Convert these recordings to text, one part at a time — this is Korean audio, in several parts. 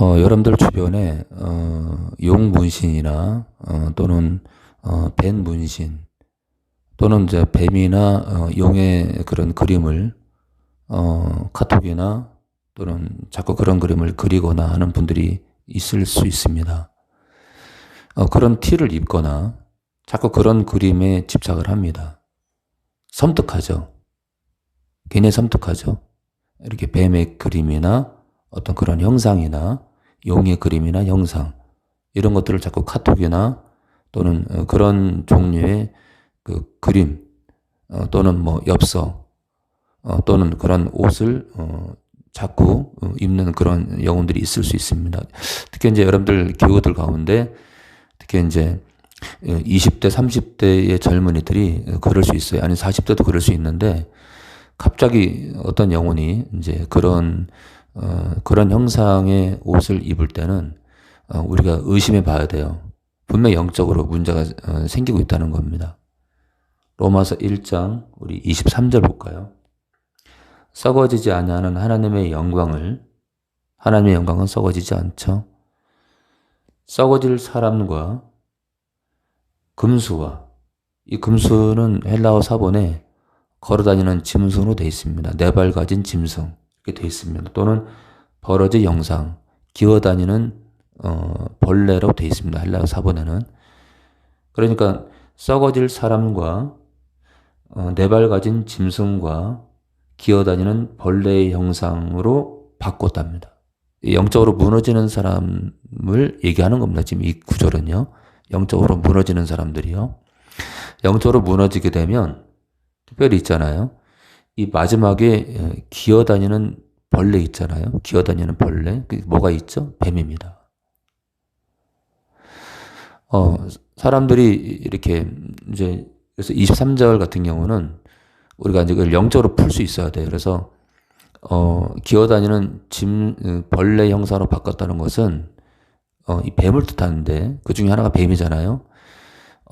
어, 여러분들 주변에 어, 용 문신이나 어, 또는 어, 뱀 문신 또는 이제 뱀이나 어, 용의 그런 그림을 어, 카톡이나 또는 자꾸 그런 그림을 그리거나 하는 분들이 있을 수 있습니다. 어, 그런 티를 입거나 자꾸 그런 그림에 집착을 합니다. 섬뜩하죠. 굉장히 섬뜩하죠. 이렇게 뱀의 그림이나 어떤 그런 형상이나 용의 그림이나 형상 이런 것들을 자꾸 카톡이나 또는 어, 그런 종류의 그 그림 어, 또는 뭐 엽서 어, 또는 그런 옷을 어, 자꾸 어, 입는 그런 영혼들이 있을 수 있습니다. 특히 이제 여러분들 교우들 가운데 특히 이제 20대, 30대의 젊은이들이 그럴 수 있어요. 아니 40대도 그럴 수 있는데 갑자기 어떤 영혼이 이제 그런 어, 그런 형상의 옷을 입을 때는 어, 우리가 의심해 봐야 돼요. 분명 영적으로 문제가 어, 생기고 있다는 겁니다. 로마서 1장 우리 23절 볼까요? 썩어지지 아니하는 하나님의 영광을 하나님의 영광은 썩어지지 않죠. 썩어질 사람과 금수와 이 금수는 헬라어 사본에 걸어다니는 짐승으로 되어 있습니다. 네 발 가진 짐승 되어 있습니다. 또는 벌어질 영상, 기어다니는 어, 벌레로 되어 있습니다. 헬라어 사본에는 그러니까 썩어질 사람과 어, 네발 가진 짐승과 기어다니는 벌레의 형상으로 바꿨답니다. 영적으로 무너지는 사람을 얘기하는 겁니다. 지금 이 구절은요. 영적으로 무너지는 사람들이요. 영적으로 무너지게 되면 특별히 있잖아요. 이 마지막에 기어다니는 벌레 있잖아요. 기어다니는 벌레. 그 뭐가 있죠? 뱀입니다. 어, 사람들이 이렇게 이제 그래서 23절 같은 경우는 우리가 이제 그걸 영적으로 풀 수 있어야 돼요. 그래서 어, 기어다니는 짐그 벌레 형사로 바꿨다는 것은 어, 이 뱀을 뜻하는데 그 중에 하나가 뱀이잖아요.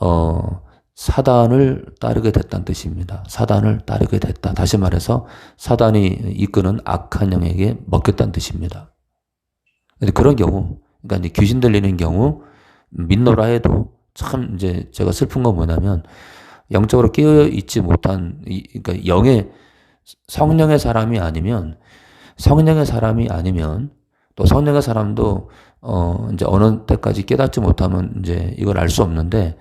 어, 사단을 따르게 됐다는 뜻입니다. 사단을 따르게 됐다. 다시 말해서 사단이 이끄는 악한 영에게 먹혔다는 뜻입니다. 그런 경우, 그러니까 이제 귀신 들리는 경우 믿노라 해도 참 이제 제가 슬픈 건 뭐냐면 영적으로 깨어 있지 못한 그러니까 영의 성령의 사람이 아니면 성령의 사람이 아니면 또 성령의 사람도 어 이제 어느 때까지 깨닫지 못하면 이제 이걸 알 수 없는데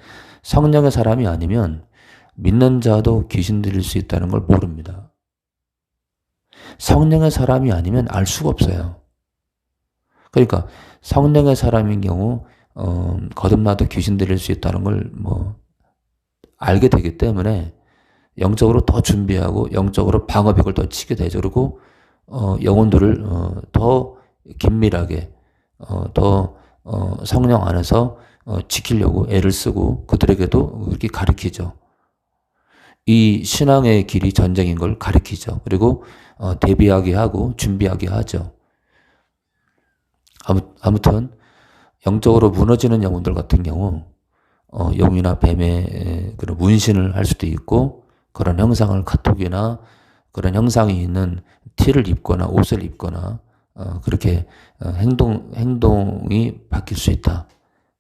성령의 사람이 아니면 믿는 자도 귀신 들릴 수 있다는 걸 모릅니다. 성령의 사람이 아니면 알 수가 없어요. 그러니까 성령의 사람인 경우 어, 거듭나도 귀신 들릴 수 있다는 걸 뭐 알게 되기 때문에 영적으로 더 준비하고 영적으로 방어벽을 더 치게 되죠. 그리고 어, 영혼들을 어, 더 긴밀하게 어, 더 어, 성령 안에서 어, 지키려고 애를 쓰고 그들에게도 그렇게 가르치죠. 이 신앙의 길이 전쟁인 걸 가르치죠. 그리고 어, 대비하게 하고 준비하게 하죠. 아무, 아무튼 영적으로 무너지는 영혼들 같은 경우 어, 용이나 뱀의 그런 문신을 할 수도 있고 그런 형상을 카톡이나 그런 형상이 있는 티를 입거나 옷을 입거나 어, 그렇게 어, 행동 행동이 바뀔 수 있다.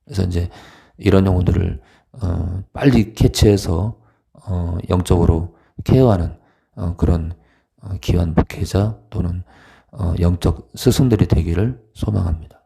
그래서 이제 이런 영혼들을 어, 빨리 캐치해서 어, 영적으로 케어하는 어, 그런 어, 귀한 목회자 또는 어, 영적 스승들이 되기를 소망합니다.